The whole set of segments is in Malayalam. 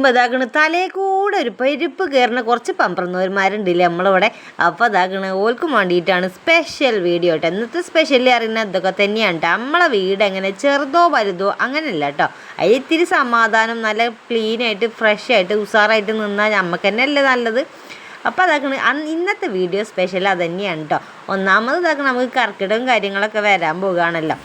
അറിയുമ്പോൾ അതാകണ് തലേ കൂടെ ഒരു പരിപ്പ് കയറുന്ന കുറച്ച് പമ്പറന്നവന്മാരുണ്ടല്ലേ നമ്മളിവിടെ. അപ്പോൾ അതാകണ് ഓൽക്കും വേണ്ടിയിട്ടാണ് സ്പെഷ്യൽ വീഡിയോ കേട്ടോ ഇന്നത്തെ സ്പെഷ്യലി അറിയുന്ന ഇതൊക്കെ തന്നെയാണ് കേട്ടോ നമ്മളെ വീട് എങ്ങനെ ചെറുതോ വലുതോ അങ്ങനെയല്ല കേട്ടോ അതിൽ ഇത്തിരി സമാധാനം നല്ല ക്ലീനായിട്ട് ഫ്രഷ് ആയിട്ട് ഉഷാറായിട്ട് നിന്നാൽ നമുക്ക് തന്നെ അല്ലേ നല്ലത്. അപ്പോൾ അതാക്കണ് ഇന്നത്തെ വീഡിയോ സ്പെഷ്യൽ അത് തന്നെയാണ് കേട്ടോ ഒന്നാമത് ഇതാക്കണം നമുക്ക് കർക്കിടവും കാര്യങ്ങളൊക്കെ വരാൻ പോകുകയാണല്ലോ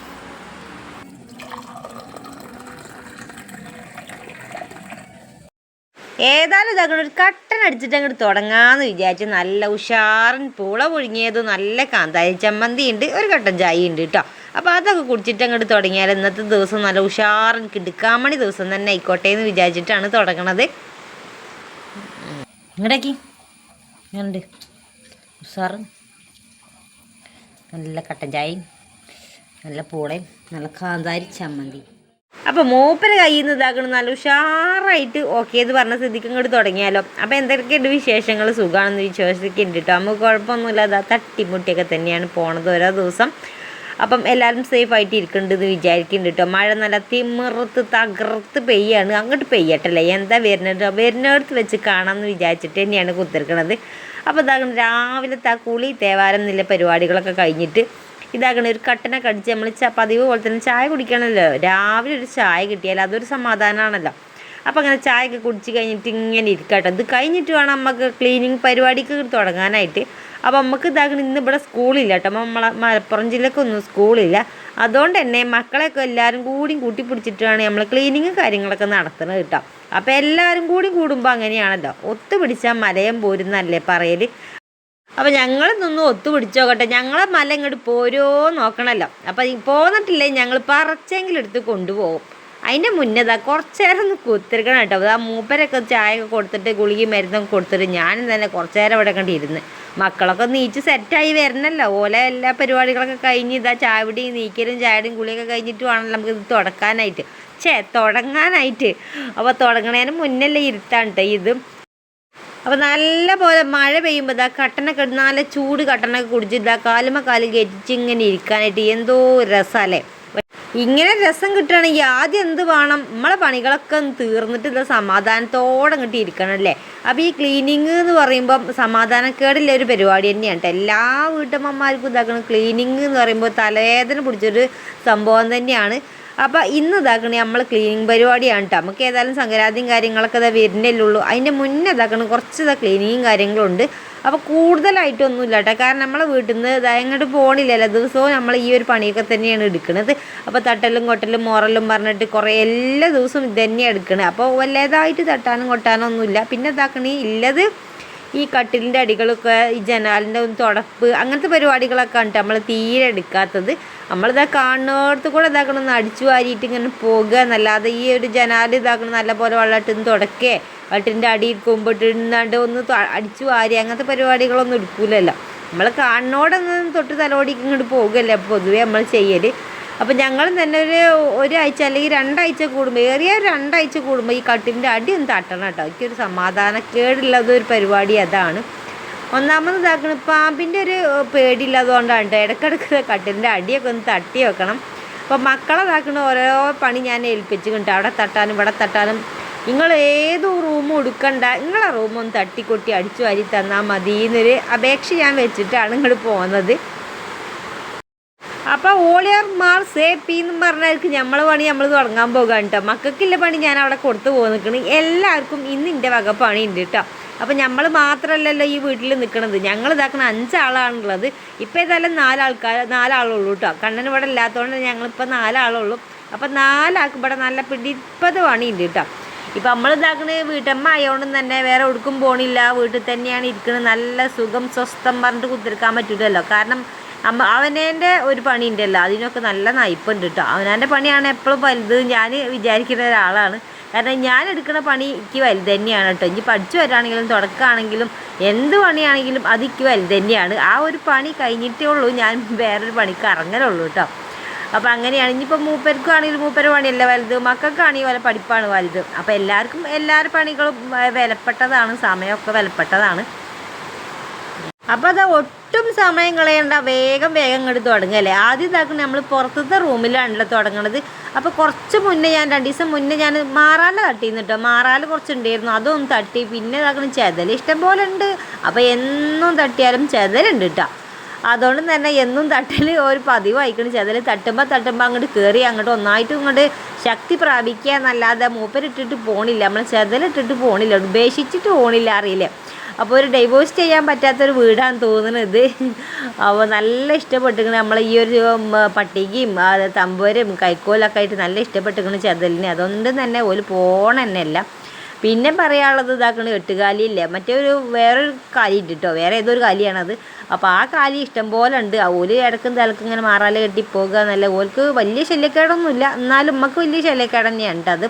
ഏതായാലും ഇതങ്ങോട്ട് ഒരു കട്ടൻ അടിച്ചിട്ട് അങ്ങോട്ട് തുടങ്ങാന്ന് വിചാരിച്ച് നല്ല ഉഷാറൻ പൂള പുഴുങ്ങിയത് നല്ല കാന്താരി ചമ്മന്തി ഉണ്ട് ഒരു കട്ടൻ ചായ ഉണ്ട് കേട്ടോ അപ്പോൾ അതൊക്കെ കുടിച്ചിട്ട് അങ്ങോട്ട് തുടങ്ങിയാൽ ഇന്നത്തെ ദിവസം നല്ല ഉഷാറൻ കിടുക്കാമണി ദിവസം തന്നെ ആയിക്കോട്ടെ എന്ന് വിചാരിച്ചിട്ടാണ് തുടങ്ങണത്. ഇങ്ങടേക്ക്. ഉണ്ട് ഉഷാറൻ നല്ല കട്ടൻ ചായയും നല്ല പൂളയും നല്ല കാന്താരി ചമ്മന്തി അപ്പോൾ മൂപ്പര് കയ്യിൽ നിന്ന് ഇതാക്കണം നല്ല ഉഷാറായിട്ട് ഓക്കെ എന്ന് പറഞ്ഞ സ്ഥിതിക്ക് ഇങ്ങോട്ട് തുടങ്ങിയാലോ. അപ്പോൾ എന്തൊക്കെയുണ്ട് വിശേഷങ്ങൾ? സുഖമാണെന്ന് വിശ്വസിക്കുന്നുണ്ട് കേട്ടോ നമുക്ക് കുഴപ്പമൊന്നുമില്ല. അതാ തട്ടിമുട്ടിയൊക്കെ തന്നെയാണ് പോണത് ഓരോ ദിവസം. അപ്പം എല്ലാവരും സേഫ് ആയിട്ട് ഇരിക്കുന്നുണ്ടെന്ന് വിചാരിക്കുന്നുണ്ട് കേട്ടോ മഴ നല്ല തിമിർത്ത് തകർത്ത് പെയ്യാണ്. അങ്ങോട്ട് പെയ്യട്ടല്ലേ? എന്താ വരുന്നത് വരുന്നിടത്ത് വെച്ച് കാണാമെന്ന് വിചാരിച്ചിട്ട് തന്നെയാണ് കുത്തിരിക്കണത്. അപ്പോൾ ഇതാകണം രാവിലത്തെ ആ കുളി തേവാരം എന്നുള്ള പരിപാടികളൊക്കെ കഴിഞ്ഞിട്ട് ഇതാക്കണ ഒരു കട്ടനെ കടിച്ച് നമ്മൾ പതിവ് പോലെ തന്നെ ചായ കുടിക്കണമല്ലോ രാവിലെ ഒരു ചായ കിട്ടിയാൽ അതൊരു സമാധാനമാണല്ലോ അപ്പോൾ അങ്ങനെ ചായയൊക്കെ കുടിച്ച് കഴിഞ്ഞിട്ട് ഇങ്ങനെ ഇരിക്കട്ടെ. ഇത് കഴിഞ്ഞിട്ട് വേണം നമുക്ക് ക്ലീനിങ് പരിപാടിക്ക് തുടങ്ങാനായിട്ട്. അപ്പോൾ നമുക്ക് ഇതാകണം ഇന്ന് ഇവിടെ സ്കൂളില്ല കേട്ടോ. നമ്മളെ മലപ്പുറം ജില്ലക്കൊന്നും സ്കൂളില്ല. അതുകൊണ്ട് തന്നെ മക്കളെയൊക്കെ എല്ലാവരും കൂടി കൂട്ടി പിടിച്ചിട്ടാണ് നമ്മൾ ക്ലീനിങ് കാര്യങ്ങളൊക്കെ നടത്തുന്നത് കേട്ടോ. അപ്പോൾ എല്ലാവരും കൂടി കൂടുമ്പോൾ അങ്ങനെയാണല്ലോ. ഒത്തുപിടിച്ചാൽ മലയം പോരുന്നല്ലേ പറയൽ അപ്പോൾ ഞങ്ങൾ നിന്ന് ഒത്തു പിടിച്ചോക്കട്ടെ ഞങ്ങളെ മല ഇങ്ങോട്ട് പോരോ നോക്കണമല്ലോ അപ്പം പോന്നിട്ടില്ലേ ഞങ്ങൾ പറച്ചെങ്കിലും എടുത്ത് കൊണ്ടുപോകും. അതിന്റെ മുന്നേതാ കുറച്ച് നേരം ഒന്ന് കുത്തിരിക്കണം കേട്ടോ. ആ മൂപ്പരൊക്കെ ചായയൊക്കെ കൊടുത്തിട്ട് ഗുളികയും മരുന്നൊക്കെ കൊടുത്തിട്ട് ഞാനും തന്നെ കുറച്ച് നേരം ഇവിടെ കണ്ടിരുന്ന് മക്കളൊക്കെ നീച്ച് സെറ്റായി വരണല്ലോ. ഓലെ എല്ലാ പരിപാടികളൊക്കെ കഴിഞ്ഞ് ഇതാ ചാവിടിയും നീക്കലും ചായയുടെയും ഗുളിയൊക്കെ കഴിഞ്ഞിട്ട് വേണമല്ലോ നമുക്ക് ഇത് തുടക്കാനായിട്ട്. ഛേ തുടങ്ങാനായിട്ട്. അപ്പോൾ തുടങ്ങണേന് മുന്നല്ലേ ഇരുത്താണ് കേട്ടോ ഇത് അപ്പോൾ നല്ല പോലെ മഴ പെയ്യുമ്പോൾ ഇതാ കട്ടനൊക്കെ നല്ല ചൂട് കട്ടനൊക്കെ കുടിച്ച് ഇതാ കാലുമ കാൽ കയറ്റിച്ച് ഇരിക്കാനായിട്ട് എന്തോ രസമല്ലേ ഇങ്ങനെ രസം കിട്ടുകയാണെങ്കിൽ ആദ്യം എന്ത് വേണം? നമ്മളെ പണികളൊക്കെ ഒന്ന് തീർന്നിട്ട് ഇത് സമാധാനത്തോടെ കിട്ടിയിരിക്കണം അല്ലേ? അപ്പോൾ ഈ ക്ലീനിങ് എന്ന് പറയുമ്പം സമാധാനക്കേടില്ല ഒരു പരിപാടി തന്നെയാണ് എല്ലാ വീട്ടമ്മമാർക്കും ഇതാക്കണം ക്ലീനിങ് എന്ന് പറയുമ്പോൾ തലവേദന പിടിച്ചൊരു സംഭവം തന്നെയാണ്. അപ്പോൾ ഇന്ന് ഇതാക്കണേ നമ്മൾ ക്ലീനിങ് പരിപാടിയാണ് കേട്ടോ നമുക്ക് ഏതായാലും സംക്രാന്തിയും കാര്യങ്ങളൊക്കെ ഇതാ വരുന്നല്ലുള്ളൂ അതിന്റെ മുന്നേ ഇതാക്കണം കുറച്ച് ഇതാ ക്ലീനിങ്ങും കാര്യങ്ങളുണ്ട്. അപ്പോൾ കൂടുതലായിട്ടൊന്നുമില്ല കേട്ടോ കാരണം നമ്മളെ വീട്ടിൽ നിന്ന് ഇതാ എങ്ങോട്ട് പോകണില്ലല്ലോ ദിവസവും നമ്മൾ ഈ ഒരു പണിയൊക്കെ തന്നെയാണ് എടുക്കുന്നത് അപ്പോൾ തട്ടലും കൊട്ടലും മോറലും പറഞ്ഞിട്ട് കുറേ എല്ലാ ദിവസവും ഇത് തന്നെയാണ് എടുക്കുന്നത് അപ്പോൾ വല്ലതായിട്ട് തട്ടാനും കൊട്ടാനും ഒന്നുമില്ല പിന്നെ ഇതാക്കണേ ഇല്ലത് ഈ കട്ടിലിന്റെ അടികളൊക്കെ ഈ ജനാലിന്റെ ഒന്ന് തുടപ്പ് അങ്ങനത്തെ പരിപാടികളൊക്കെ ഉണ്ട് നമ്മൾ തീരെ എടുക്കാത്തത്. നമ്മളിതാ കാണുന്നിടത്ത് കൂടെ ഇതാക്കണം ഒന്ന് അടിച്ചു വാരിയിട്ട് ഇങ്ങനെ പോകുക എന്നല്ലാതെ ഈ ഒരു ജനാൽ ഇതാക്കണം നല്ല പോലെ വെള്ളമിട്ട് തുടക്കേ. വെള്ളത്തിന്റെ അടിയിൽ കൊമ്പിട്ടിരുന്നാണ്ട് ഒന്ന് അടിച്ചു വാരി അങ്ങനത്തെ പരിപാടികളൊന്നും എടുക്കൂലല്ലോ. നമ്മൾ കാണുന്നോടൊന്നും തൊട്ട് തലോടിക്ക് ഇങ്ങോട്ട് പോകുകയല്ലേ. പൊതുവേ നമ്മൾ ചെയ്യൽ അപ്പം ഞങ്ങൾ തന്നെ ഒരു ഒരാഴ്ച അല്ലെങ്കിൽ രണ്ടാഴ്ച കൂടുമ്പോൾ ഏറിയ രണ്ടാഴ്ച കൂടുമ്പോൾ ഈ കട്ടിലിന്റെ അടി ഒന്ന് തട്ടണം കേട്ടോ. എനിക്കൊരു സമാധാനക്കേടുള്ളത് ഒരു പരിപാടി അതാണ്. ഒന്നാമത് ഇതാക്കണം പാമ്പിന്റെ ഒരു പേടിയില്ലാത്തതുകൊണ്ടാണ് കേട്ടോ. ഇടയ്ക്കിടയ്ക്ക് കട്ടിലിന്റെ അടിയൊക്കെ ഒന്ന് തട്ടി വെക്കണം. അപ്പോൾ മക്കളെ ഓരോ പണി ഞാൻ ഏൽപ്പിച്ചു കിട്ടും അവിടെ തട്ടാനും ഇവിടെ തട്ടാനും. നിങ്ങൾ ഏത് റൂമും എടുക്കണ്ട നിങ്ങളെ റൂമൊന്ന് തട്ടിക്കൊട്ടി അടിച്ചു വാരി തന്നാൽ മതി എന്നൊരു അപേക്ഷ ഞാൻ വെച്ചിട്ടാണ് ഇങ്ങോട്ട് പോകുന്നത് അപ്പോൾ ഓളിയർ മാർ സേ പി എന്ന് പറഞ്ഞവർക്ക് നമ്മൾ പണി നമ്മൾ തുടങ്ങാൻ പോകാൻ കേട്ടോ മക്കൾക്കില്ല പണി ഞാൻ അവിടെ കൊടുത്തു പോകുന്നു എല്ലാവർക്കും ഇന്ന് എന്റെ വക പണി ഉണ്ട് കേട്ടോ അപ്പോൾ നമ്മൾ മാത്രമല്ലല്ലോ ഈ വീട്ടിൽ നിൽക്കണത് ഞങ്ങൾ ഇതാക്കണ അഞ്ചാളാണുള്ളത്. ഇപ്പോൾ ഏതായാലും നാലാൾക്കാർ നാലാളുള്ളൂ കേട്ടോ കണ്ണൻ ഇവിടെ ഇല്ലാത്തതുകൊണ്ട് ഞങ്ങളിപ്പോൾ നാലാളുള്ളൂ. അപ്പോൾ നാലാൾക്ക് ഇവിടെ നല്ല പിടിപ്പത് പണിയുണ്ട് കേട്ടോ ഇപ്പം നമ്മൾ ഇതാക്കണ വീട്ടമ്മ ആയതുകൊണ്ട് തന്നെ വേറെ എവിടേക്കും പോണില്ല. വീട്ടിൽ തന്നെയാണ് ഇരിക്കുന്നത് നല്ല സുഖം സ്വസ്ഥം പറഞ്ഞിട്ട് കുത്തിരിക്കാൻ പറ്റില്ലല്ലോ കാരണം അവനേന്റെ ഒരു പണി ഉണ്ടല്ലോ അതിനൊക്കെ നല്ല നയിപ്പുണ്ട് കേട്ടോ അവനാന്റെ പണിയാണ് എപ്പോഴും വലുത്. ഞാൻ വിചാരിക്കുന്ന ഒരാളാണ്. കാരണം ഞാൻ എടുക്കുന്ന പണി എനിക്ക് വലുത് തന്നെയാണ് കേട്ടോ. ഇനി പഠിച്ചു വരാണെങ്കിലും തുടക്കമാണെങ്കിലും എന്ത് പണിയാണെങ്കിലും അത് എനിക്ക് വലുത് തന്നെയാണ്. ആ ഒരു പണി കഴിഞ്ഞിട്ടേ ഉള്ളൂ. ഞാൻ വേറൊരു പണിക്ക് ഇറങ്ങലുള്ളൂ കേട്ടോ. അപ്പോൾ അങ്ങനെയാണ്. ഇനിയിപ്പോൾ മൂപ്പർക്കാണെങ്കിലും മൂപ്പര പണിയല്ല വലുത്? മക്കൾക്കാണെങ്കിൽ വല്ല പഠിപ്പാണ് വലുത്. അപ്പോൾ എല്ലാവർക്കും എല്ലാവരുടെ പണികളും വിലപ്പെട്ടതാണ്. സമയമൊക്കെ വിലപ്പെട്ടതാണ്. അപ്പോൾ അത് ഒട്ടും സമയം കളയണ്ട വേഗം വേഗം ഇങ്ങോട്ട് തുടങ്ങല്ലേ ആദ്യം ഇതാക്കുന്ന നമ്മൾ പുറത്തത്തെ റൂമിലാണല്ലോ തുടങ്ങണത്. അപ്പോൾ കുറച്ച് മുന്നേ ഞാൻ രണ്ട് ദിവസം മുന്നേ ഞാൻ മാറാല തട്ടിന്ന് കേട്ടോ മാറാല കുറച്ച് ഉണ്ടായിരുന്നു അതൊന്നും തട്ടി. പിന്നെ ഇതാക്കുന്ന ചെതൽ ഇഷ്ടം പോലെ ഉണ്ട്. അപ്പോൾ എന്നും തട്ടിയാലും ചെതലുണ്ട് കേട്ടോ അതുകൊണ്ട് തന്നെ എന്നും തട്ടൽ ഒരു പതിവായിക്കണം ചെതൽ തട്ടുമ്പോൾ തട്ടുമ്പോൾ അങ്ങോട്ട് കയറി അങ്ങോട്ട് ഒന്നായിട്ട് ഇങ്ങോട്ട് ശക്തി പ്രാപിക്കുക എന്നല്ലാതെ മൂപ്പരിട്ടിട്ട് പോണില്ല. നമ്മൾ ചെതലിട്ടിട്ട് പോണില്ല. ഉപേക്ഷിച്ചിട്ട് പോണില്ല അറിയില്ലേ? അപ്പോൾ ഒരു ഡൈവോഴ്സ് ചെയ്യാൻ പറ്റാത്തൊരു വീടാണ് തോന്നുന്നത് അപ്പോൾ നല്ല ഇഷ്ടപ്പെട്ടിരിക്കണം നമ്മളെ ഈ ഒരു പട്ടികയും തമ്പുരും കൈക്കോലൊക്കെ ആയിട്ട് നല്ല ഇഷ്ടപ്പെട്ടിരിക്കണം ചതലിനെ. അതൊന്നും തന്നെ ഒരു പോണ തന്നെയല്ല. പിന്നെ പറയാനുള്ളത് ഇതാക്കണ എട്ടുകാലിയില്ല? മറ്റേ ഒരു വേറൊരു കാലി ഉണ്ട് കേട്ടോ വേറെ ഏതൊരു കാലിയാണത് അപ്പോൾ ആ കാലി ഇഷ്ടം പോലെ ഉണ്ട്. ഓൽ ഇടക്കും തലക്കും ഇങ്ങനെ മാറാലെ കെട്ടി പോകുക എന്നല്ല ഓൽക്ക് വലിയ ശല്യക്കേടൊന്നുമില്ല. എന്നാലും നമുക്ക് വലിയ ശല്യക്കേട് തന്നെയാണ് അത്.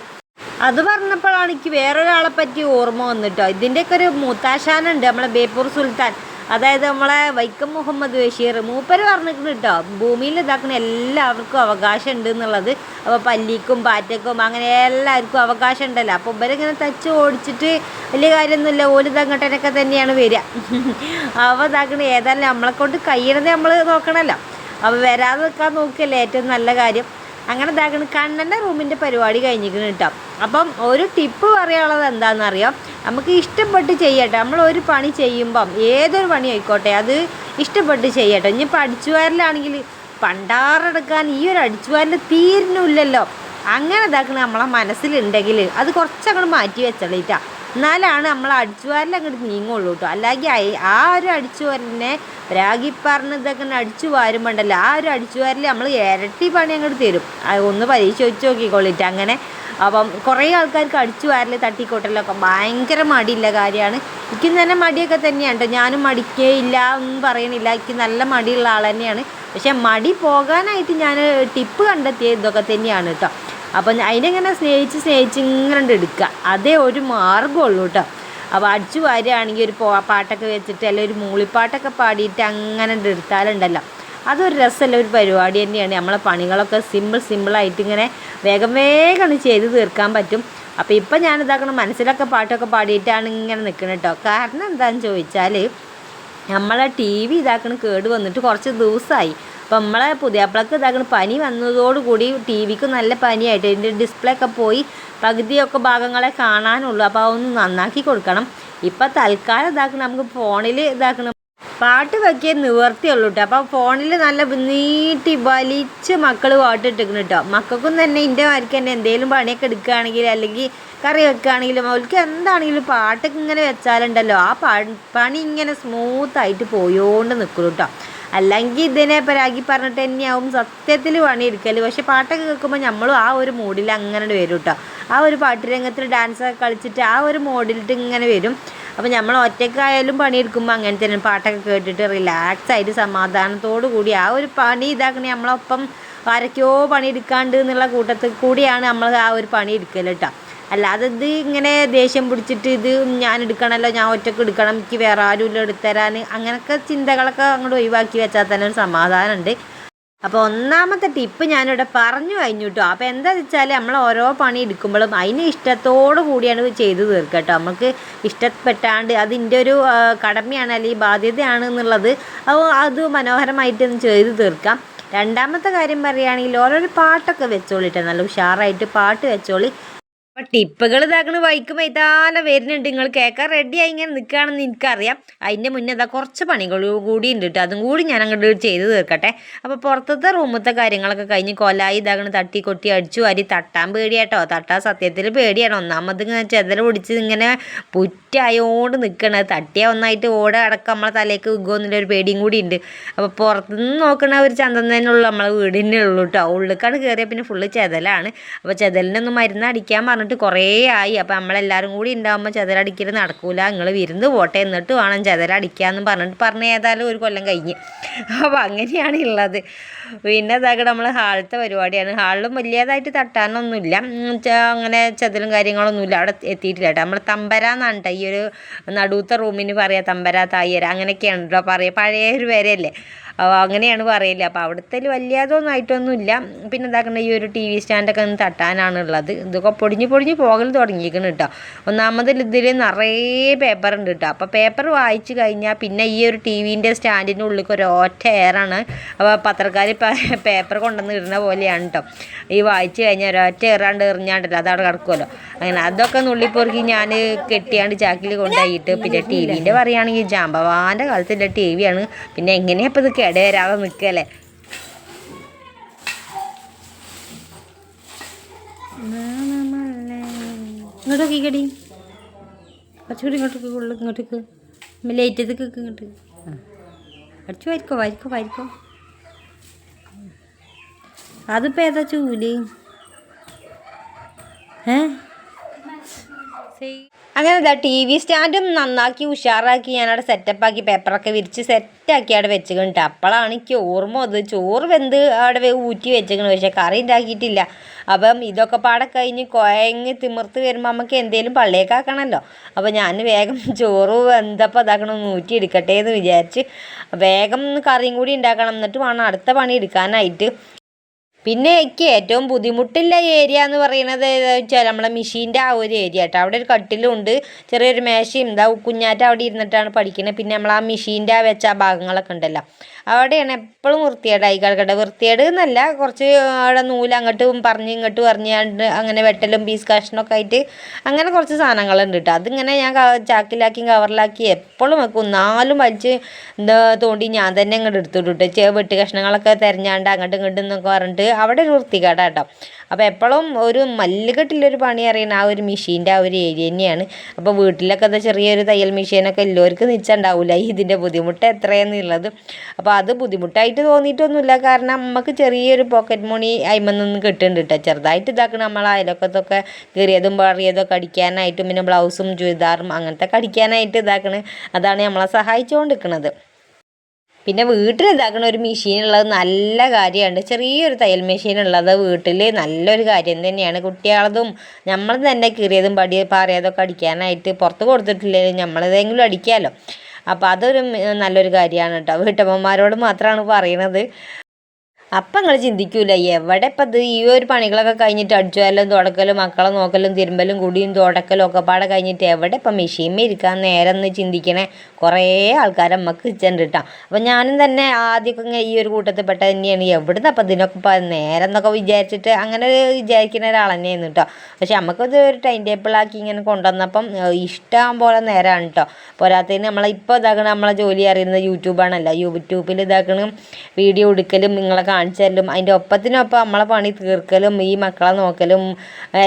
അത് പറഞ്ഞപ്പോഴാണ് എനിക്ക് വേറൊരാളെ പറ്റി ഓർമ്മ വന്നിട്ടോ. ഇതിന്റെയൊക്കെ ഒരു മൂത്താശാനുണ്ട് നമ്മളെ ബേപ്പൂർ സുൽത്താൻ. അതായത് നമ്മളെ വൈക്കം മുഹമ്മദ് ബഷീർ. മൂപ്പര് പറഞ്ഞിട്ടുണ്ട് കേട്ടോ ഭൂമിയിൽ ഇതാക്കുന്ന എല്ലാവർക്കും അവകാശം ഉണ്ട് എന്നുള്ളത്. അപ്പോൾ പല്ലിക്കും പാറ്റക്കും അങ്ങനെ എല്ലാവർക്കും അവകാശം ഉണ്ടല്ലോ അപ്പോൾ ഇവരിങ്ങനെ തച്ച് ഓടിച്ചിട്ട് വലിയ കാര്യമൊന്നുമില്ല. ഓൽ തങ്ങട്ടനൊക്കെ തന്നെയാണ് വരിക. അപ്പോൾ ഇതാക്കണ ഏതായാലും നമ്മളെക്കൊണ്ട് കൊണ്ട് നമ്മൾ നോക്കണമല്ലോ അപ്പോൾ വരാതെ നിൽക്കാൻ നോക്കിയല്ലേ ഏറ്റവും നല്ല കാര്യം. അങ്ങനെ ഇതാക്കണം കണ്ണന്റെ റൂമിന്റെ പരിപാടി കഴിഞ്ഞിരിക്കണം കേട്ടോ. അപ്പം ഒരു ടിപ്പ് പറയാനുള്ളത് എന്താണെന്നറിയാം? നമുക്ക് ഇഷ്ടപ്പെട്ട് ചെയ്യട്ടെ. നമ്മൾ ഒരു പണി ചെയ്യുമ്പം ഏതൊരു പണി ആയിക്കോട്ടെ അത് ഇഷ്ടപ്പെട്ട് ചെയ്യട്ടെ. ഇനി അടിച്ചുവാരലാണെങ്കിൽ പണ്ടാറെടുക്കാൻ ഈ ഒരു അടിച്ചുവാരൽ തീരുന്നില്ലല്ലോ അങ്ങനെ ഇതാക്കണ നമ്മളെ മനസ്സിലുണ്ടെങ്കിൽ അത് കുറച്ചങ്ങോട്ട് മാറ്റി വെച്ചളിട്ടാ. എന്നാലാണ് നമ്മൾ അടിച്ചുവാരൽ അങ്ങോട്ട് നീങ്ങുള്ളൂ കേട്ടോ അല്ലെങ്കിൽ ആ ഒരു അടിച്ചുവാരലിനെ രാഗി പറഞ്ഞ് ഇതൊക്കെ അടിച്ചു വാരുമ്പോണ്ടല്ലോ. ആ ഒരു അടിച്ചുവാരൽ നമ്മൾ ഇരട്ടി പണി അങ്ങോട്ട് തരും. ഒന്ന് പരീക്ഷ വെച്ച് നോക്കിക്കോളിട്ട്. അങ്ങനെ അപ്പം കുറേ ആൾക്കാർക്ക് അടിച്ചു വാരൽ തട്ടിക്കോട്ടലൊക്കെ ഭയങ്കര മടിയുള്ള കാര്യമാണ് എനിക്ക് തന്നെ മടിയൊക്കെ തന്നെയാണ് കേട്ടോ ഞാനും മടിക്കേ ഇല്ല ഒന്നും പറയണില്ല. എനിക്ക് നല്ല മടിയുള്ള ആൾ തന്നെയാണ്. പക്ഷേ മടി പോകാനായിട്ട് ഞാൻ ടിപ്പ് കണ്ടെത്തിയ ഇതൊക്കെ തന്നെയാണ് കേട്ടോ അപ്പം അതിനെങ്ങനെ സ്നേഹിച്ച് സ്നേഹിച്ച് ഇങ്ങനെ എടുക്കുക. അതേ ഒരു മാർഗമുള്ളൂ കേട്ടോ. അപ്പോൾ അടിച്ചു വാരുകയാണെങ്കിൽ ഒരു പാട്ടൊക്കെ വെച്ചിട്ട് അല്ലെങ്കിൽ ഒരു മൂളിപ്പാട്ടൊക്കെ പാടിയിട്ട് അങ്ങനെ എടുത്താലുണ്ടല്ലോ. അതൊരു രസമല്ല ഒരു പരിപാടി തന്നെയാണ്. നമ്മളെ പണികളൊക്കെ സിമ്പിൾ സിമ്പിളായിട്ട് ഇങ്ങനെ വേഗം വേഗം ചെയ്ത് തീർക്കാൻ പറ്റും. അപ്പോൾ ഇപ്പം ഞാൻ ഇതാക്കണം മനസ്സിലൊക്കെ പാട്ടൊക്കെ പാടിയിട്ടാണ് ഇങ്ങനെ നിൽക്കുന്നത് കേട്ടോ. കാരണം എന്താണെന്ന് ചോദിച്ചാൽ നമ്മളെ ടി വി ഇതാക്കണ കേട് വന്നിട്ട് കുറച്ച് ദിവസമായി അപ്പം നമ്മളെ പുതിയ പുതിയാപ്പിളക്ക് ഇതാക്കുന്ന പനി വന്നതോടുകൂടി ടി വിക്ക് നല്ല പനിയായിട്ട് ഇതിന്റെ ഡിസ്പ്ലേ ഒക്കെ പോയി പകുതിയൊക്കെ ഭാഗങ്ങളെ കാണാനുള്ളൂ. അപ്പോൾ അതൊന്ന് നന്നാക്കി കൊടുക്കണം. ഇപ്പം തൽക്കാലം ഇതാക്കണം നമുക്ക് ഫോണിൽ ഇതാക്കണം പാട്ട് വെക്കിയ നിവർത്തിയുള്ളൂ കേട്ടോ. അപ്പോൾ ഫോണിൽ നല്ല നീട്ടി വലിച്ച് മക്കൾ പാട്ടിട്ടിരിക്കണം കേട്ടോ. മക്കൾക്കും തന്നെ എന്റെ മാർക്ക് തന്നെ എന്തെങ്കിലും പണിയൊക്കെ എടുക്കുകയാണെങ്കിൽ അല്ലെങ്കിൽ കറി വെക്കുകയാണെങ്കിലും അവർക്ക് എന്താണെങ്കിലും പാട്ടൊക്കെ ഇങ്ങനെ വെച്ചാലുണ്ടല്ലോ. ആ പണി ഇങ്ങനെ സ്മൂത്തായിട്ട് പോയോണ്ട് നിൽക്കുള്ളൂ കേട്ടോ. അല്ലെങ്കിൽ ഇതിനെ പരാഗി പറഞ്ഞിട്ട് തന്നെയാവും. സത്യത്തിൽ പണിയെടുക്കൽ പക്ഷെ പാട്ടൊക്കെ കേൾക്കുമ്പോൾ നമ്മളും ആ ഒരു മൂഡിൽ അങ്ങനെ വരും കേട്ടോ ആ ഒരു പാട്ട് രംഗത്തിൽ ഡാൻസൊക്കെ കളിച്ചിട്ട് ആ ഒരു മോഡിലിട്ട് ഇങ്ങനെ വരും. അപ്പോൾ നമ്മൾ ഒറ്റയ്ക്കായാലും പണിയെടുക്കുമ്പോൾ അങ്ങനെ തന്നെ പാട്ടൊക്കെ കേട്ടിട്ട് റിലാക്സ് ആയിട്ട് സമാധാനത്തോടു കൂടി ആ ഒരു പണി ഇതാക്കണേ നമ്മളൊപ്പം ആരൊക്കെയോ പണിയെടുക്കാണ്ട് എന്നുള്ള കൂട്ടത്തിൽ കൂടിയാണ് നമ്മൾ ആ ഒരു പണി എടുക്കൽ കേട്ടോ അല്ലാതെ ഇത് ഇങ്ങനെ ദേഷ്യം പിടിച്ചിട്ട് ഇത് ഞാൻ എടുക്കണമല്ലോ ഞാൻ ഒറ്റയ്ക്ക് എടുക്കണം എനിക്ക് വേറെ ആരും ആരുമില്ല എടുത്തരാൻ അങ്ങനെയൊക്കെ ചിന്തകളൊക്കെ അങ്ങോട്ട് ഒഴിവാക്കി വെച്ചാൽ തന്നെ ഒരു സമാധാനമുണ്ട്. അപ്പോൾ ഒന്നാമത്തെ ടിപ്പ് ഞാനിവിടെ പറഞ്ഞു കഴിഞ്ഞു കേട്ടോ അപ്പോൾ എന്താ വെച്ചാൽ നമ്മൾ ഓരോ പണി എടുക്കുമ്പോഴും അതിന് ഇഷ്ടത്തോടു കൂടിയാണ് ചെയ്തു തീർക്കുക കേട്ടോ നമുക്ക് ഇഷ്ടപ്പെട്ടാണ്ട് അതിന്റെ ഒരു കടമയാണ് അല്ലെങ്കിൽ ബാധ്യതയാണ് എന്നുള്ളത് അത് മനോഹരമായിട്ട് ചെയ്ത് തീർക്കാം രണ്ടാമത്തെ കാര്യം പറയുകയാണെങ്കിൽ ഓരോരോ പാട്ടൊക്കെ വെച്ചോളിട്ടോ. നല്ല ഉഷാറായിട്ട് പാട്ട് വെച്ചോളി. അപ്പം ടിപ്പുകൾ ഇതാക്കണ വൈക്കും വൈതാലെ വരുന്നുണ്ട്. നിങ്ങൾ കേൾക്കാൻ റെഡിയായി ഇങ്ങനെ നിൽക്കുകയാണെന്ന് എനിക്കറിയാം. അതിന്റെ മുന്നേ ഇതാ കുറച്ച് പണികൾ കൂടി ഉണ്ട് കേട്ടോ. അതും കൂടി ഞാൻ അങ്ങോട്ട് ചെയ്ത് തീർക്കട്ടെ. അപ്പോൾ പുറത്തത്തെ റൂമത്തെ കാര്യങ്ങളൊക്കെ കഴിഞ്ഞ് കൊലായി ഇതാകണ തട്ടി കൊട്ടി അടിച്ചു വാരി തട്ടാൻ പേടിയാട്ടോ. തട്ടാൻ സത്യത്തിൽ പേടിയാണ്. ഒന്നാമത് ഇങ്ങനെ ചെതൽ പിടിച്ച് ഇങ്ങനെ പുറ്റായോണ്ട് നിൽക്കണത് തട്ടിയാൽ ഒന്നായിട്ട് ഓടെ അടക്കം നമ്മളെ തലേക്ക് വിൽക്കുമെന്നുള്ള ഒരു പേടിയും കൂടി ഉണ്ട്. അപ്പോൾ പുറത്തുനിന്ന് നോക്കണ ഒരു ചന്തം തന്നെ നമ്മളെ വീടിന്റെ ഉള്ളൂ കേട്ടോ. ഉള്ളിക്കാണ് കയറിയ പിന്നെ ഫുള്ള് ചെതലാണ്. അപ്പോൾ ചെതലിനൊന്നും മരുന്ന് അടിക്കാൻ പറഞ്ഞിട്ട് കുറേ ആയി. അപ്പോൾ നമ്മളെല്ലാവരും കൂടി ഉണ്ടാകുമ്പോൾ ചതലടിക്കൽ നടക്കൂല. നിങ്ങൾ വിരുന്ന് പോട്ടെ എന്നിട്ട് വേണം ചെതലടിക്കാന്ന് പറഞ്ഞിട്ട് പറഞ്ഞ് ഏതായാലും ഒരു കൊല്ലം കഴിഞ്ഞ്. അപ്പോൾ അങ്ങനെയാണ് ഉള്ളത് പിന്നെ ഇതാകെ നമ്മൾ ഹാളത്തെ പരിപാടിയാണ്. ഹാളിലും വലിയതായിട്ട് തട്ടാനൊന്നുമില്ല. അങ്ങനെ ചതലും കാര്യങ്ങളൊന്നുമില്ല. അവിടെ എത്തിയിട്ടില്ല കേട്ടോ. നമ്മൾ തമ്പരാന്നാണ് കേട്ടോ ഈ ഒരു നടുവത്തെ റൂമിന് പറയാം തമ്പര തായ്യര അങ്ങനെയൊക്കെയാണ് കേട്ടോ പറയുക. പഴയ ഒരു പേരല്ലേ അങ്ങനെയാണ് പറയൽ. അപ്പോൾ അവിടുത്തെ വലിയ അതൊന്നും ആയിട്ടൊന്നുമില്ല. പിന്നെ എന്താക്കണ്ട ഈ ഒരു ടി വി സ്റ്റാൻഡൊക്കെ ഒന്ന് തട്ടാനാണുള്ളത്. ഇതൊക്കെ പൊടിഞ്ഞ് പൊടിഞ്ഞ് പോകൽ തുടങ്ങിയിരിക്കണം കേട്ടോ ഒന്നാമത് ഇതിൽ നിറയെ പേപ്പർ ഉണ്ട് കേട്ടോ അപ്പോൾ പേപ്പർ വായിച്ചു കഴിഞ്ഞാൽ പിന്നെ ഈ ഒരു ടി വിന്റെ സ്റ്റാൻഡിന്റെ ഉള്ളിൽ ഒരു ഒറ്റ എയറാണ് അപ്പോൾ പത്രക്കാർ പേപ്പർ കൊണ്ടുവന്ന് ഇടുന്ന പോലെയാണ് കേട്ടോ ഈ വായിച്ചു കഴിഞ്ഞാൽ ഒരൊറ്റ എറാണ്ട് എറിഞ്ഞാണ്ടല്ലോ അതവിടെ കിടക്കുമല്ലോ അങ്ങനെ അതൊക്കെ നുള്ളിപ്പൊറുക്കി ഞാൻ കെട്ടിയാണ്ട് ചാക്കിൽ കൊണ്ടായിട്ട് പിന്നെ ടി വിന്റെ പറയുകയാണെങ്കിൽ ജാമ്പവാന്റെ കാലത്തിന്റെ ടി വിയാണ് പിന്നെ എങ്ങനെയാണ് ഇപ്പോൾ ഇത് കേടുവരാതെ നിൽക്കല്ലേ ഇങ്ങോട്ട് നോക്കിക്കടി. കുറച്ചുകൂടി ഇങ്ങോട്ടേക്ക് ഉള്ളു ഇങ്ങോട്ടേക്ക് ലേറ്റത്തേക്ക് ഇങ്ങോട്ട്. ആ. അടിച്ചു വായിക്കോ വായിക്കോ വായിക്കോ അതിപ്പോൾ ഏതാ ചൂൽ? ഏ? അങ്ങനെ ഇതാ ടി വി സ്റ്റാൻഡും നന്നാക്കി ഉഷാറാക്കി ഞാനവിടെ സെറ്റപ്പാക്കി പേപ്പറൊക്കെ വിരിച്ച് സെറ്റാക്കി അവിടെ വെച്ചിട്ടുണ്ട് അപ്പോഴാണ് എനിക്ക് ഓർമ്മ അത് ചോറ് വെന്ത് അവിടെ ഊറ്റി വെച്ചിരിക്കണം പക്ഷേ കറി ഉണ്ടാക്കിയിട്ടില്ല. അപ്പം ഇതൊക്കെ പാടെ കഴിഞ്ഞ് കുഴങ്ങി തിമിർത്ത് വരുമ്പോൾ നമുക്ക് എന്തേലും പള്ളിയേക്കാക്കണമല്ലോ അപ്പോൾ ഞാൻ വേഗം ചോറ് വെന്തപ്പോൾ അതാക്കണം ഊറ്റി എടുക്കട്ടെ എന്ന് വിചാരിച്ച് വേഗം കറിയും കൂടി ഉണ്ടാക്കണം. എന്നിട്ട് വേണം അടുത്ത പണി എടുക്കാനായിട്ട്. പിന്നെ എനിക്ക് ഏറ്റവും ബുദ്ധിമുട്ടുള്ള ഏരിയ എന്ന് പറയുന്നത് ഏതാ വെച്ചാൽ നമ്മളെ മെഷീന്റെ ആ ഒരു ഏരിയ കേട്ടോ അവിടെ ഒരു കട്ടിലുണ്ട് ചെറിയൊരു മേശയും എന്താ കുഞ്ഞാറ്റ അവിടെ ഇരുന്നിട്ടാണ് പഠിക്കുന്നത് പിന്നെ നമ്മൾ ആ മെഷീന്റെ ആ വെച്ച ആ ഭാഗങ്ങളൊക്കെ ഉണ്ടല്ലോ. അവിടെയാണ് എപ്പോഴും വൃത്തികേടായി കിടക്കട്ടെ വൃത്തികേട് എന്നല്ല കുറച്ച് അവിടെ നൂൽ അങ്ങോട്ടും പറഞ്ഞ് ഇങ്ങോട്ട് പറഞ്ഞാണ്ട് അങ്ങനെ വെട്ടലും പീസ് കഷ്ണമൊക്കെ ആയിട്ട് അങ്ങനെ കുറച്ച് സാധനങ്ങളുണ്ട് കേട്ടോ. അതിങ്ങനെ ഞാൻ ചാക്കിലാക്കിയും ചാക്കിലാക്കി കവറിലാക്കി എപ്പോഴും വെക്കും. നാലും വലിച്ച് തോണ്ടി ഞാൻ തന്നെ അങ്ങോട്ട് എടുത്തിട്ട് ചെ വെട്ട് കഷ്ണങ്ങളൊക്കെ തിരഞ്ഞാണ്ട് അങ്ങോട്ടും ഇങ്ങോട്ടും എന്നൊക്കെ പറഞ്ഞിട്ട് അവിടെ ഒരു വൃത്തികേട കേട്ടോ അപ്പോൾ എപ്പോഴും ഒരു മല്ലുകെട്ടിലൊരു പണി അറിയുന്ന ആ ഒരു മെഷീന്റെ ആ ഒരു ഏരിയ തന്നെയാണ്. അപ്പോൾ വീട്ടിലൊക്കെ അത് ചെറിയൊരു തയ്യൽ മെഷീനൊക്കെ എല്ലാവർക്കും നിശ്ചയുണ്ടാവില്ല ഇതിന്റെ ബുദ്ധിമുട്ട് എത്രയെന്നുള്ളത്. അപ്പോൾ അത് ബുദ്ധിമുട്ടായിട്ട് തോന്നിയിട്ടൊന്നുമില്ല. കാരണം നമുക്ക് ചെറിയൊരു പോക്കറ്റ് മണി അയിമെന്നൊന്നും നിന്ന് കിട്ടുന്നുണ്ട് കേട്ടോ ചെറുതായിട്ട് ഇതാക്കണം നമ്മൾ അയലൊക്കത്തൊക്കെ കീറിയതും പാറിയതൊക്കെ അടിക്കാനായിട്ടും പിന്നെ ബ്ലൗസും ചുരിദാറും അങ്ങനത്തെ കടിക്കാനായിട്ട് ഇതാക്കണ്. അതാണ് നമ്മളെ സഹായിച്ചുകൊണ്ടിരിക്കുന്നത് പിന്നെ വീട്ടിൽ ഇതാക്കുന്ന ഒരു മെഷീൻ ഉള്ളത് നല്ല കാര്യമാണ് ചെറിയൊരു തയ്യൽ മെഷീൻ ഉള്ളത് വീട്ടിൽ നല്ലൊരു കാര്യം തന്നെയാണ്. കുട്ടികളതും നമ്മൾ തന്നെ കീറിയതും പടി പാറിയതൊക്കെ അടിക്കാനായിട്ട് പുറത്ത് കൊടുത്തിട്ടില്ലെങ്കിലും നമ്മളതെങ്കിലും അടിക്കാമല്ലോ അപ്പോൾ അതൊരു നല്ലൊരു കാര്യമാണ് കേട്ടോ. വീട്ടമ്മമാരോട് മാത്രമാണ് പറയണത്. അപ്പം നിങ്ങൾ ചിന്തിക്കൂല എവിടെ ഇപ്പം ഇത് ഈ ഒരു പണികളൊക്കെ കഴിഞ്ഞിട്ട് അടിച്ചുവാലും തുടക്കലും മക്കളെ നോക്കലും തിരുമ്പലും കുടിയും തുടക്കലും ഒക്കെ പാടെ കഴിഞ്ഞിട്ട് എവിടെ ഇപ്പം മെഷീൻ ഇരിക്കാൻ നേരം എന്ന് ചിന്തിക്കണേ? കുറേ ആൾക്കാർ നമുക്ക് വെച്ചിട്ടുണ്ട് കേട്ടോ അപ്പം ഞാനും തന്നെ ആദ്യമൊക്കെ ഈ ഒരു കൂട്ടത്തിൽ പെട്ട തന്നെയാണ്. എവിടുന്ന് അപ്പം ഇതിനൊക്കെ ഇപ്പം നേരം എന്നൊക്കെ വിചാരിച്ചിട്ട് അങ്ങനെ വിചാരിക്കുന്ന ഒരാൾ തന്നെയായിരുന്നു കേട്ടോ പക്ഷെ നമുക്കത് ഒരു ടൈം ടേബിളാക്കി ഇങ്ങനെ കൊണ്ടുവന്നപ്പം ഇഷ്ടം പോലെ നേരമാണ് കേട്ടോ പോരാത്തതിന് നമ്മളിപ്പോൾ ഇതാക്കണ നമ്മളെ ജോലി അറിയുന്നത് യൂട്യൂബാണല്ലോ യൂട്യൂബിൽ ഇതാക്കണം വീഡിയോ എടുക്കലും നിങ്ങളെ കാണിച്ചു അതിന്റെ ഒപ്പത്തിനൊപ്പം നമ്മളെ പണി തീർക്കലും ഈ മക്കളെ നോക്കലും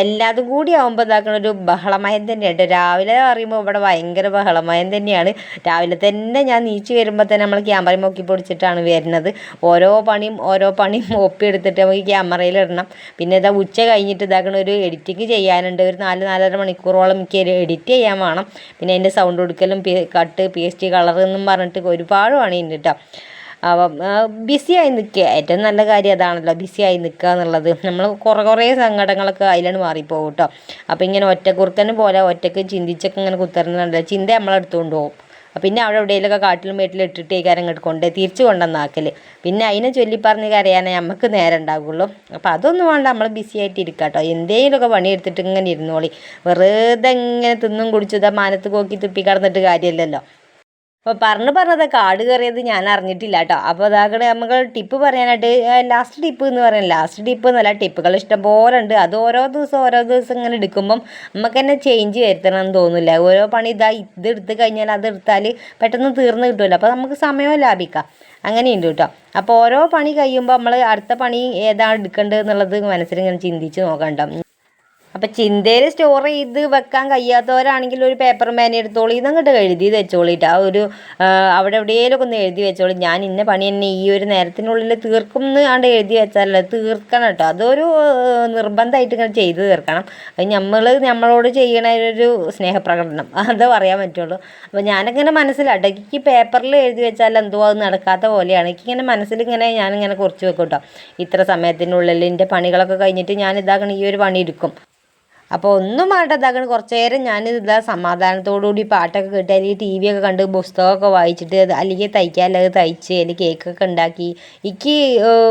എല്ലാതും കൂടി ആകുമ്പോൾ ഇതാക്കണ ഒരു ബഹളമയം തന്നെയാണ് രാവിലെ പറയുമ്പോൾ ഇവിടെ ഭയങ്കര ബഹളമയം തന്നെയാണ്. രാവിലെ തന്നെ ഞാൻ നീച്ച് വരുമ്പോൾ തന്നെ നമ്മൾ ക്യാമറ നോക്കി പൊടിച്ചിട്ടാണ് വരുന്നത്. ഓരോ പണിയും ഓരോ പണിയും ഒപ്പിയെടുത്തിട്ട് നമുക്ക് ക്യാമറയിൽ ഇടണം. പിന്നെ ഇതാ ഉച്ച കഴിഞ്ഞിട്ട് ഇതാക്കണ ഒരു എഡിറ്റിങ് ചെയ്യാനുണ്ട്. ഒരു നാല് നാലര മണിക്കൂറോളം എനിക്ക് എഡിറ്റ് ചെയ്യാൻ വേണം. പിന്നെ അതിന്റെ സൗണ്ട് കൊടുക്കലും cut P S T colour എന്നും പറഞ്ഞിട്ട് ഒരുപാട് പണിയുണ്ട് കേട്ടോ ബിസിയായി നിൽക്കുക. ഏറ്റവും നല്ല കാര്യം അതാണല്ലോ ബിസിയായി നിൽക്കുക എന്നുള്ളത്. നമ്മൾ കുറേ കുറേ സങ്കടങ്ങളൊക്കെ അതിലാണ് മാറിപ്പോകും കേട്ടോ. അപ്പം ഇങ്ങനെ ഒറ്റക്കുറുക്കനും പോലെ ഒറ്റയ്ക്ക് ചിന്തിച്ചൊക്കെ ഇങ്ങനെ കുത്തരുന്നുണ്ട് ചിന്ത നമ്മളെടുത്തുകൊണ്ട് പോകും. പിന്നെ അവിടെ എവിടെയെങ്കിലൊക്കെ കാട്ടിലും വീട്ടിലും ഇട്ടിട്ട് ഈ കാര്യം ഇങ്ങോട്ട് കൊണ്ട് തിരിച്ചു കൊണ്ടുവന്നാക്കൽ പിന്നെ അതിനെ ചൊല്ലിപ്പറഞ്ഞ് കരയാനേ നമുക്ക് നേരം ഉണ്ടാകുള്ളൂ അപ്പോൾ അതൊന്നും വേണ്ട നമ്മൾ ബിസി ആയിട്ട് ഇരിക്കുക കേട്ടോ. എന്തെങ്കിലുമൊക്കെ പണിയെടുത്തിട്ട് ഇങ്ങനെ ഇരുന്നോളി. വെറുതെ ഇങ്ങനെ തിന്നും കുടിച്ചതാ മാനത്ത് കോക്കി തുപ്പി കടന്നിട്ട് കാര്യമില്ലല്ലോ. അപ്പോൾ പറഞ്ഞു പറഞ്ഞത് കാട് കയറിയത് ഞാൻ അറിഞ്ഞിട്ടില്ല കേട്ടോ. അപ്പോൾ അതാകട്ടെ നമുക്ക് ടിപ്പ് പറയാനായിട്ട് ലാസ്റ്റ് ടിപ്പ് എന്ന് പറയാൻ ലാസ്റ്റ് ടിപ്പ് എന്നല്ല ടിപ്പുകൾ ഇഷ്ടംപോലെ ഉണ്ട്. അത് ഓരോ ദിവസം ഓരോ ദിവസം ഇങ്ങനെ എടുക്കുമ്പം നമുക്ക് തന്നെ ചേഞ്ച് വരുത്തണം എന്ന് തോന്നില്ല ഓരോ പണി ഇതാ ഇത് എടുത്ത് കഴിഞ്ഞാൽ അത് എടുത്താൽ പെട്ടെന്ന് തീർന്ന് കിട്ടുമല്ലോ അപ്പോൾ നമുക്ക് സമയവും ലാഭിക്കാം. അങ്ങനെയുണ്ട് കേട്ടോ. അപ്പോൾ ഓരോ പണി കഴിയുമ്പോൾ നമ്മൾ അടുത്ത പണി ഏതാണ് എടുക്കേണ്ടത് എന്നുള്ളത് മനസ്സിലിങ്ങനെ ചിന്തിച്ച് നോക്കണ്ട അപ്പം ചിന്തയിൽ സ്റ്റോർ ചെയ്ത് വെക്കാൻ കഴിയാത്തവരാണെങ്കിൽ ഒരു പേപ്പർ പേന എടുത്തോളി ഇതങ്ങോട്ട് എഴുതി വെച്ചോളിട്ട്. ആ ഒരു അവിടെ എവിടെയെങ്കിലും ഒന്ന് എഴുതി വെച്ചോളി. ഞാൻ ഇന്ന പണി തന്നെ ഈ ഒരു നേരത്തിനുള്ളിൽ തീർക്കും എന്ന് ആണ്ട് എഴുതി വെച്ചാലല്ല തീർക്കണം കേട്ടോ. അതൊരു നിർബന്ധമായിട്ട് ഇങ്ങനെ ചെയ്ത് തീർക്കണം. അത് നമ്മൾ നമ്മളോട് ചെയ്യണ ഒരു സ്നേഹപ്രകടനം. അത് പറയാൻ പറ്റുള്ളൂ. അപ്പോൾ ഞാനിങ്ങനെ മനസ്സിലാട്ടോ എനിക്ക് പേപ്പറിൽ എഴുതി വെച്ചാൽ എന്തോ അത് നടക്കാത്ത പോലെയാണ്. എനിക്കിങ്ങനെ മനസ്സിലിങ്ങനെ ഞാനിങ്ങനെ കുറിച്ച് വെക്കും കേട്ടോ ഇത്ര സമയത്തിനുള്ളിൽ എന്റെ പണികളൊക്കെ കഴിഞ്ഞിട്ട് ഞാൻ ഇതാക്കണം ഈ ഒരു പണി എടുക്കും. അപ്പോൾ ഒന്നും വേണ്ട ഇതാക്കണ കുറച്ച് നേരം ഞാൻ ഇതാ സമാധാനത്തോടുകൂടി പാട്ടൊക്കെ കേട്ട് അല്ലെങ്കിൽ ടി വി ഒക്കെ കണ്ട് പുസ്തകമൊക്കെ വായിച്ചിട്ട് അല്ലെങ്കിൽ തയ്ക്കാനുള്ളത് തയ്ച്ച് അല്ലെങ്കിൽ കേക്കൊക്കെ ഉണ്ടാക്കി. എനിക്ക്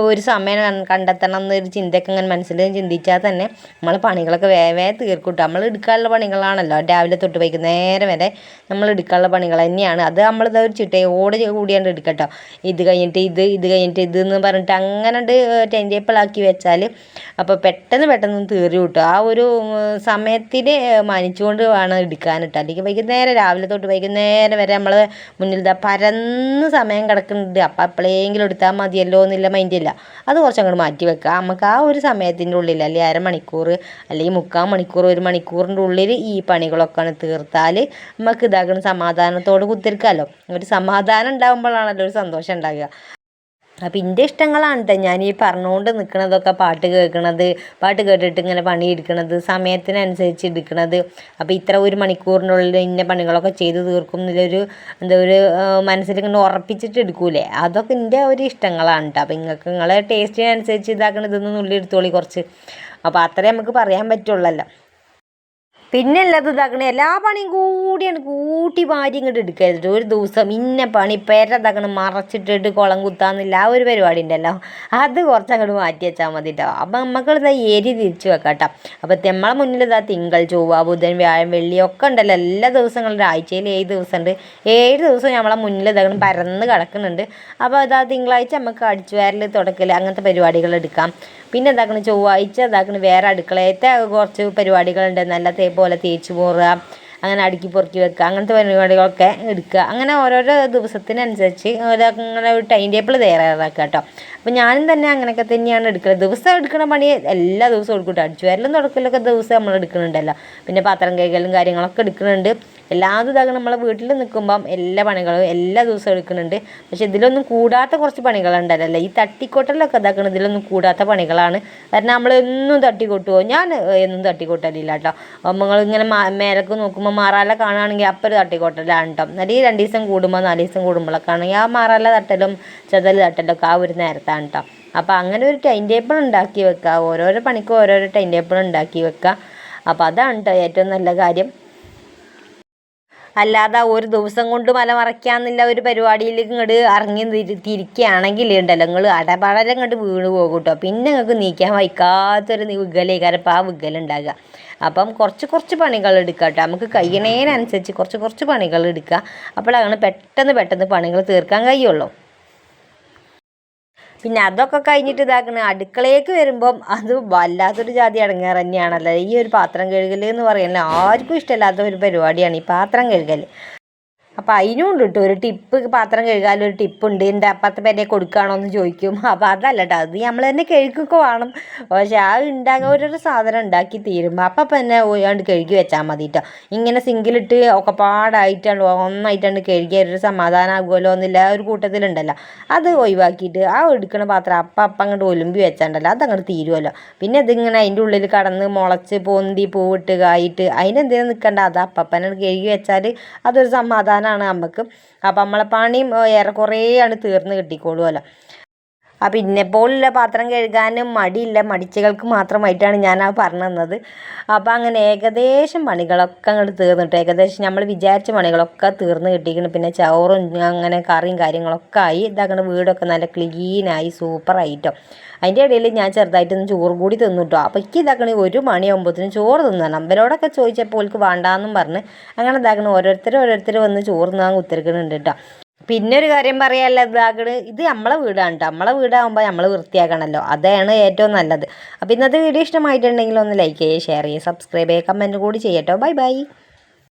ഒരു സമയം കണ്ടെത്തണം എന്നൊരു ചിന്തയൊക്കെ ഇങ്ങനെ മനസ്സിൽ ചിന്തിച്ചാൽ തന്നെ നമ്മൾ പണികളൊക്കെ വേവേ തീർക്കൂട്ടോ. നമ്മൾ എടുക്കാനുള്ള പണികളാണല്ലോ. രാവിലെ തൊട്ട് വൈകുന്നേരം വരെ നമ്മൾ എടുക്കാനുള്ള പണികൾ തന്നെയാണ്. അത് നമ്മളിത് ഒരു ചിട്ടയോട് കൂടിയാണ്ട് എടുക്കട്ടോ. ഇത് കഴിഞ്ഞിട്ട് ഇത് ഇത് കഴിഞ്ഞിട്ട് ഇത് എന്ന് പറഞ്ഞിട്ട് അങ്ങനെ ടൈം ടേബിളാക്കി വെച്ചാൽ അപ്പോൾ പെട്ടെന്ന് പെട്ടെന്ന് തീർന്നു കിട്ടും. ആ ഒരു സമയത്തിനെ മാനിച്ചുകൊണ്ട് വേണം എടുക്കാനിട്ട് അല്ലെങ്കിൽ വൈകുന്നേരം രാവിലെ തൊട്ട് വൈകുന്നേരം വരെ നമ്മൾ മുന്നിൽ ഇതാ പരന്ന് സമയം കിടക്കുന്നുണ്ട് അപ്പം എപ്പോഴെങ്കിലും എടുത്താൽ മതിയല്ലോ എന്നുള്ള മൈൻഡില്ല അത് കുറച്ച് അങ്ങോട്ട് മാറ്റി വെക്കുക നമുക്ക് ആ ഒരു സമയത്തിന്റെ ഉള്ളിൽ അല്ലെങ്കിൽ അരമണിക്കൂർ അല്ലെങ്കിൽ മുക്കാൽ മണിക്കൂർ ഒരു മണിക്കൂറിന്റെ ഉള്ളിൽ ഈ പണികളൊക്കെ ആണ് തീർത്താൽ നമുക്ക് ഇതാക്കണം സമാധാനത്തോട് കുത്തിരിക്കാമല്ലോ ഒരു സമാധാനം ഉണ്ടാകുമ്പോഴാണല്ലോ ഒരു സന്തോഷം ഉണ്ടാകുക അപ്പം എന്റെ ഇഷ്ടങ്ങളാണ് കേട്ടോ ഞാൻ ഈ പറഞ്ഞുകൊണ്ട് നിൽക്കുന്നതൊക്കെ പാട്ട് കേൾക്കണത് പാട്ട് കേട്ടിട്ട് ഇങ്ങനെ പണിയെടുക്കണത് സമയത്തിനനുസരിച്ച് എടുക്കണത്. അപ്പോൾ ഇത്ര ഒരു മണിക്കൂറിനുള്ളിൽ ഇന്ന പണികളൊക്കെ ചെയ്ത് തീർക്കും എന്നുള്ളൊരു എന്താ ഒരു മനസ്സിൽ ഇങ്ങനെ ഉറപ്പിച്ചിട്ട് എടുക്കൂലേ? അതൊക്കെ എന്റെ ഒരു ഇഷ്ടങ്ങളാണ് കേട്ടോ അപ്പം നിങ്ങൾക്ക് നിങ്ങളെ ടേസ്റ്റിനനുസരിച്ച് ഇതാക്കണ ഇതൊന്നും ഉള്ളിൽ എടുത്തോളി കുറച്ച്. അപ്പോൾ അത്രേ നമുക്ക് പറയാൻ പറ്റുള്ളല്ലോ. പിന്നെ ഉള്ളത് ഇതാക്കണ എല്ലാ പണിയും കൂടിയാണ് കൂട്ടി മാറ്റി ഇങ്ങോട്ട് എടുക്കരുത് ഒരു ദിവസം ഇന്ന പണി പേര ഇതാക്കണം മറച്ചിട്ടിട്ട് കുളം കുത്താന്നില്ല. ആ ഒരു പരിപാടി ഉണ്ടല്ലോ അത് കുറച്ച് അങ്ങോട്ട് മാറ്റി വെച്ചാൽ മതി കേട്ടോ അപ്പം നമുക്ക് എരി തിരിച്ച് വെക്കാം കേട്ടോ അപ്പം നമ്മളെ മുന്നിൽ ഇതാ തിങ്കൾ ചൊവ്വ ബുധൻ വ്യാഴം വെള്ളി ഒക്കെ ഉണ്ടല്ലോ. എല്ലാ ദിവസങ്ങളും ആഴ്ചയിൽ ഏഴ് ദിവസം ഉണ്ട് ഏഴ് ദിവസം നമ്മളെ മുന്നിൽ ഇതാക്കണം പരന്ന് കിടക്കുന്നുണ്ട്. അപ്പോൾ ഇതാ തിങ്കളാഴ്ച നമുക്ക് അടിച്ചു വാരൽ തുടക്കൽ അങ്ങനത്തെ പരിപാടികൾ എടുക്കാം. പിന്നെ എന്താക്കണം ചൊവ്വാഴ്ച എന്താക്കണം വേറെ അടുക്കളയത്തെ കുറച്ച് പരിപാടികളുണ്ട്. നല്ല തേ പോലെ തേച്ച് പോറുക അങ്ങനെ അടുക്കി പൊറുക്കി വെക്കുക അങ്ങനത്തെ പരിപാടികളൊക്കെ എടുക്കുക. അങ്ങനെ ഓരോരോ ദിവസത്തിനനുസരിച്ച് അങ്ങനെ ഒരു ടൈം ടേബിൾ തയ്യാറാക്കുക കേട്ടോ. അപ്പോൾ ഞാനും തന്നെ അങ്ങനെയൊക്കെ തന്നെയാണ് എടുക്കുന്നത് ദിവസം എടുക്കുന്ന പണി എല്ലാ ദിവസവും എടുക്കും കേട്ടോ. അടിച്ചു വരലും തുടക്കലൊക്കെ ദിവസം നമ്മൾ എടുക്കുന്നുണ്ടല്ലോ. പിന്നെ പാത്രം കൈകളും കാര്യങ്ങളൊക്കെ എടുക്കുന്നുണ്ട്. എല്ലാതും ഇതാകും നമ്മളെ വീട്ടിൽ നിൽക്കുമ്പം എല്ലാ പണികളും എല്ലാ ദിവസവും എടുക്കുന്നുണ്ട്. പക്ഷെ ഇതിലൊന്നും കൂടാത്ത കുറച്ച് പണികളുണ്ടല്ലോ ഈ തട്ടിക്കൊട്ടലൊക്കെ ഇതാക്കണം ഇതിലൊന്നും കൂടാത്ത പണികളാണ്. കാരണം നമ്മൾ എന്നും തട്ടിക്കൊട്ടുമോ ഞാൻ എന്നും തട്ടിക്കൊട്ടലില്ല കേട്ടോ. നമ്മൾ ഇങ്ങനെ മേലക്ക് നോക്കുമ്പോൾ മാറാല കാണുകയാണെങ്കിൽ അപ്പം ഒരു തട്ടിക്കൊട്ടലാണ് കേട്ടോ. അല്ലെങ്കിൽ രണ്ട് ദിവസം കൂടുമ്പോൾ നാല് ദിവസം കൂടുമ്പോഴൊക്കെ ആണെങ്കിൽ ആ മാറാല തട്ടലും ചതൽ തട്ടലൊക്കെ ആ ഒരു നേരത്താണ് കേട്ടോ. അപ്പോൾ അങ്ങനെ ഒരു ടൈം ടേബിൾ ഉണ്ടാക്കി വെക്കുക. ഓരോരോ പണിക്കും ഓരോരോ ടൈം ടേബിൾ ഉണ്ടാക്കി വെക്കുക. അപ്പോൾ അതാണ് കേട്ടോ ഏറ്റവും നല്ല കാര്യം. അല്ലാതെ ഒരു ദിവസം കൊണ്ട് മല മറയ്ക്കാന്നില്ല ഒരു പരിപാടിയിൽ ഇങ്ങോട്ട് ഇറങ്ങി തിരി- തിരിക്കുകയാണെങ്കിൽ ഉണ്ടല്ലോ. നിങ്ങൾ അടപടലം ഇങ്ങോട്ട് വീണ് പോകും കേട്ടോ പിന്നെ നിങ്ങൾക്ക് നീക്കാൻ വയ്ക്കാത്തൊരു വിഗലേക്കാരപ്പം ആ വിഗലുണ്ടാകുക അപ്പം കുറച്ച് കുറച്ച് പണികൾ എടുക്കുക കേട്ടോ നമുക്ക് കഴിയണേനനുസരിച്ച് കുറച്ച് കുറച്ച് പണികൾ എടുക്കുക അപ്പോഴാണ് പെട്ടെന്ന് പെട്ടെന്ന് പണികൾ തീർക്കാൻ കഴിയുള്ളൂ. പിന്നെ അതൊക്കെ കഴിഞ്ഞിട്ട് ഇതാക്കണ. അടുക്കളയിലേക്ക് വരുമ്പം അത് വല്ലാത്തൊരു ജാതി അടങ്ങാറ് തന്നെയാണല്ലോ. ഈ ഒരു പാത്രം കഴുകൽ എന്ന് പറയുന്നത് ആർക്കും ഇഷ്ടമില്ലാത്ത ഒരു പരിപാടിയാണ് ഈ പാത്രം കഴുകൽ അപ്പോൾ അതിനും ഉണ്ട് കേട്ടോ ഒരു ടിപ്പ് പാത്രം കഴുകാൻ ഒരു ടിപ്പ് ഉണ്ട്. എന്റെ അപ്പുറത്തെ പേരെ കൊടുക്കുകയാണോ എന്ന് ചോദിക്കും. അപ്പോൾ അതല്ല കേട്ടോ അത് നമ്മൾ തന്നെ കഴുകൊക്കെ വേണം. പക്ഷേ ആ ഉണ്ടാകുക ഓരോരോ സാധനം ഉണ്ടാക്കി തീരുമ്പോൾ അപ്പം തന്നെ പോയാണ്ട് കഴുകി വെച്ചാൽ മതി കേട്ടോ ഇങ്ങനെ സിങ്കിലിട്ട് ഒക്കെ പാടായിട്ടാണ് ഒന്നായിട്ടാണ് കഴുകിയ ഒരു സമാധാനമാകുമല്ലോ എന്നില്ല. ഒരു കൂട്ടത്തിലുണ്ടല്ലോ. അത് ഒഴിവാക്കിയിട്ട് ആ എടുക്കണ പാത്രം അപ്പം അപ്പം അങ്ങോട്ട് ഒലുമ്പി വെച്ചാണ്ടല്ലോ. അത് അങ്ങോട്ട് തീരുമല്ലോ പിന്നെ ഇതിങ്ങനെ അതിന്റെ ഉള്ളിൽ കടന്ന് മുളച്ച് പൊന്തി പൂവിട്ട് കായിട്ട് അതിനെന്തിനും നിൽക്കണ്ട അത് അപ്പപ്പനെ കഴുകി വെച്ചാൽ അതൊരു സമാധാനമാണ് നമുക്ക് അപ്പം നമ്മളെ പണിയും ഏറെക്കുറേയാണ് തീർന്ന് കിട്ടിക്കോളുമല്ലോ അപ്പം ഇന്നെപ്പോലുള്ള പാത്രം കഴുകാനും മടിയില്ല. മടിച്ചകൾക്ക് മാത്രമായിട്ടാണ് ഞാൻ ആ പറഞ്ഞു തന്നത്. അപ്പം അങ്ങനെ ഏകദേശം പണികളൊക്കെ അങ്ങോട്ട് തീർന്നിട്ട് ഏകദേശം നമ്മൾ വിചാരിച്ച പണികളൊക്കെ തീർന്ന് കിട്ടിക്കണം പിന്നെ ചോറും അങ്ങനെ കറിയും കാര്യങ്ങളൊക്കെ ആയി. ഇതാക്കണ വീടൊക്കെ നല്ല ക്ലീനായി സൂപ്പറായിട്ടോ അതിന്റെ ഇടയിൽ ഞാൻ ചെറുതായിട്ടൊന്ന് ചോറ് കൂടി തിന്നു കേട്ടോ അപ്പോൾ എനിക്ക് ഇതാക്കണ ഒരു മണിയാകുമ്പോഴത്തേനും ചോറ് തിന്നണം. അവരോടൊക്കെ ചോദിച്ചപ്പോൾ ഓൾക്ക് വേണ്ടാന്നും പറഞ്ഞ് അങ്ങനെ ഇതാക്കണ ഓരോരുത്തർ ഓരോരുത്തർ വന്ന് ചോറ് തിന്നാൻ ഉത്തരക്കണുണ്ട് കേട്ടോ പിന്നെ ഒരു കാര്യം പറയാല്ല ഇതാകണ് ഇത് നമ്മളെ വീടാണ് കേട്ടോ നമ്മളെ വീടാകുമ്പോൾ നമ്മൾ വൃത്തിയാക്കണമല്ലോ അതാണ് ഏറ്റവും നല്ലത്. അപ്പോൾ ഇന്നത്തെ വീഡിയോ ഇഷ്ടമായിട്ടുണ്ടെങ്കിൽ ഒന്ന് ലൈക്ക് ചെയ്യുക ഷെയർ ചെയ്യുക സബ്സ്ക്രൈബ് ചെയ്യുക കമന്റ് കൂടി ചെയ്യട്ടോ ബൈ ബൈ